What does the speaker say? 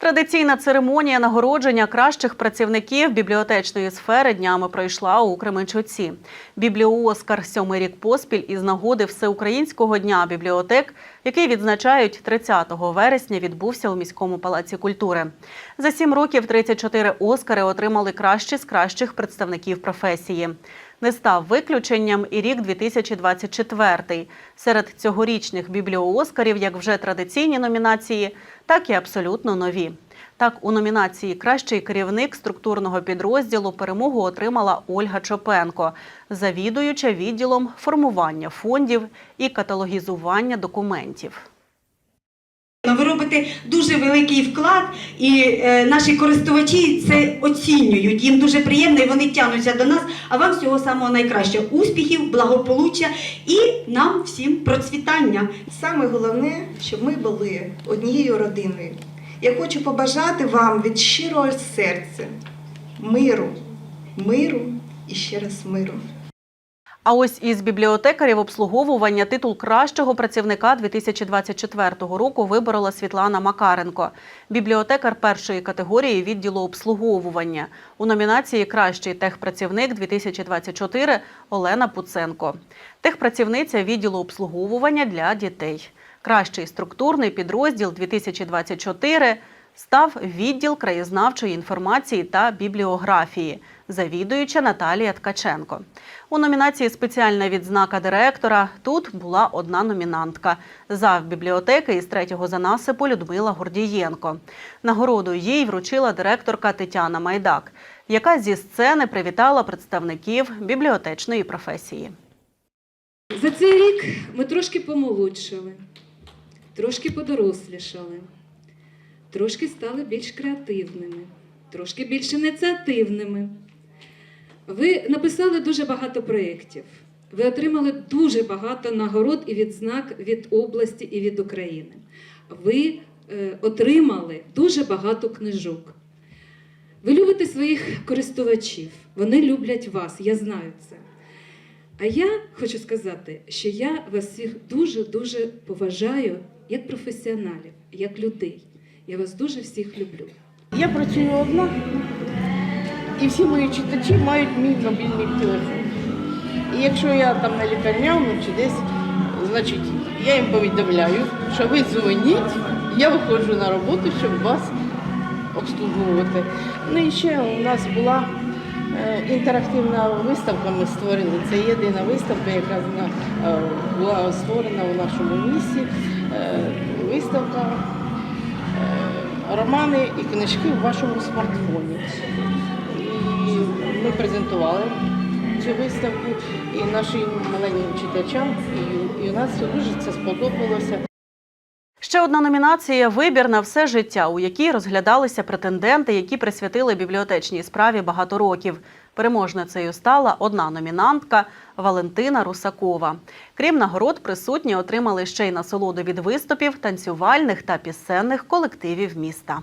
Традиційна церемонія нагородження кращих працівників бібліотечної сфери днями пройшла у Кременчуці. Бібліооскар сьомий рік поспіль із нагоди Всеукраїнського дня бібліотек, який відзначають 30 вересня, відбувся у міському палаці культури. За сім років 34 оскари отримали кращі з кращих представників професії. Не став виключенням і рік 2024. Серед цьогорічних бібліооскарів як вже традиційні номінації, так і абсолютно нові. Так, у номінації Кращий керівник структурного підрозділу перемогу отримала Ольга Чопенко, завідуюча відділом формування фондів і каталогізування документів. Ну, Ви робите дуже великий вклад, і е, наші користувачі це оцінюють. Їм дуже приємно, і вони тягнуться до нас. А вам всього самого найкращого успіхів, благополуччя і нам всім процвітання. Саме головне, щоб ми були однією родиною. Я хочу побажати вам від щирого серця миру, миру і ще раз миру. А ось із бібліотекарів обслуговування титул кращого працівника 2024 року виборола Світлана Макаренко, бібліотекар першої категорії відділу обслуговування. У номінації Кращий техпрацівник 2024 Олена Пуценко. Техпрацівниця відділу обслуговування для дітей. Кращий структурний підрозділ 2024 став відділ краєзнавчої інформації та бібліографії, завідуюча Наталія Ткаченко. У номінації Спеціальна відзнака директора тут була одна номінантка зав бібліотеки із третього занасипу Людмила Гордієнко. Нагороду їй вручила директорка Тетяна Майдак, яка зі сцени привітала представників бібліотечної професії. За цей рік ми трошки помолодшали, трошки подорослішали, трошки стали більш креативними, трошки більш ініціативними. Ви написали дуже багато проєктів. Ви отримали дуже багато нагород і відзнак від області і від України. Ви е, отримали дуже багато книжок. Ви любите своїх користувачів, вони люблять вас, я знаю це. А я хочу сказати, що я вас всіх дуже-дуже поважаю як професіоналів, як людей. Я вас дуже всіх люблю. Я працюю одна, і всі мої читачі мають мій мобільний телефон. І якщо я там на лікарняному чи десь, значить я їм повідомляю, що ви дзвоніть, я виходжу на роботу, щоб вас обслуговувати. Ну і ще у нас була е, інтерактивна виставка, ми створили. Це єдина виставка, яка е, була створена у нашому місті. Е, Виставка романи і книжки в вашому смартфоні. І ми презентували цю виставку і нашим маленьким читачам, і, і у нас дуже це сподобалося. Ще одна номінація Вибір на все життя, у якій розглядалися претенденти, які присвятили бібліотечній справі багато років. Переможницею стала одна номінантка Валентина Русакова. Крім нагород, присутні отримали ще й насолоду від виступів танцювальних та пісенних колективів міста.